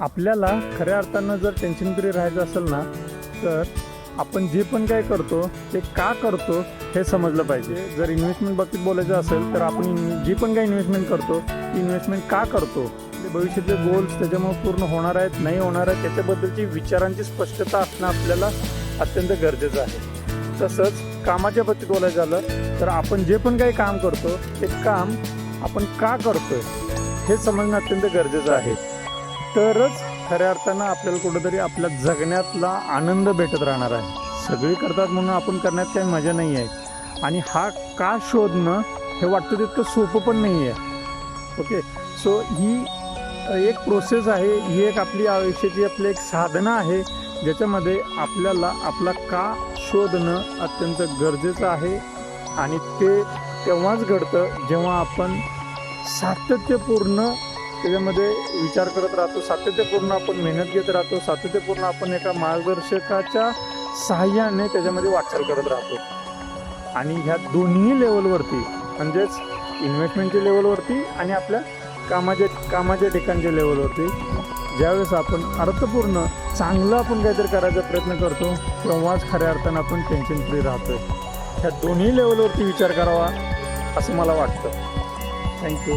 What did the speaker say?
आपल्याला खऱ्या अर्थानं जर टेन्शन फ्री राहायचं असेल ना तर आपण जे पण काय करतो ते का करतो हे समजलं पाहिजे. जर इन्व्हेस्टमेंट बाबतीत बोलायचं असेल तर आपण जी पण काही इन्व्हेस्टमेंट करतो ती इन्व्हेस्टमेंट का करतो? ते भविष्यातले गोल्स त्याच्यामुळे पूर्ण होणार आहेत नाही होणार आहेत त्याच्याबद्दलची विचारांची स्पष्टता असणं आपल्याला अत्यंत गरजेचं आहे. तसंच कामाच्या बाबतीत बोलायचं झालं तर आपण जे पण काही काम करतो ते काम आपण का करतोय हे समजणं अत्यंत गरजेचं आहे. तरच खऱ्या अर्थानं आपल्याला कुठंतरी आपल्या जगण्यातला आनंद भेटत राहणार आहे. सगळी करतात म्हणून आपण करण्यात काही मजा नाही आहे. आणि हा का शोधणं हे वाटतं तितकं सोपं पण नाही आहे. ओके सो ही एक प्रोसेस आहे. ही एक आपली आयुष्याची आपली एक साधना आहे. ज्याच्यामध्ये आपल्याला आपला का शोधणं अत्यंत गरजेचं आहे. आणि ते तेव्हाच घडतं जेव्हा आपण सातत्यपूर्ण त्याच्यामध्ये विचार करत राहतो सातत्यपूर्ण आपण मेहनत घेत राहतो सातत्यपूर्ण आपण एका मार्गदर्शकाच्या सहाय्याने त्याच्यामध्ये वाटचाल करत राहतो. आणि ह्या दोन्ही लेवलवरती म्हणजेच इन्व्हेस्टमेंटच्या लेवलवरती आणि आपल्या कामाच्या कामाच्या ठिकाणच्या लेवलवरती ज्यावेळेस आपण अर्थपूर्ण चांगलं आपण काहीतरी करायचा प्रयत्न करतो तेव्हाच खऱ्या अर्थानं आपण टेन्शन फ्री राहतो ह्या दोन्ही लेवलवरती विचार करावा असं मला वाटतं. थँक्यू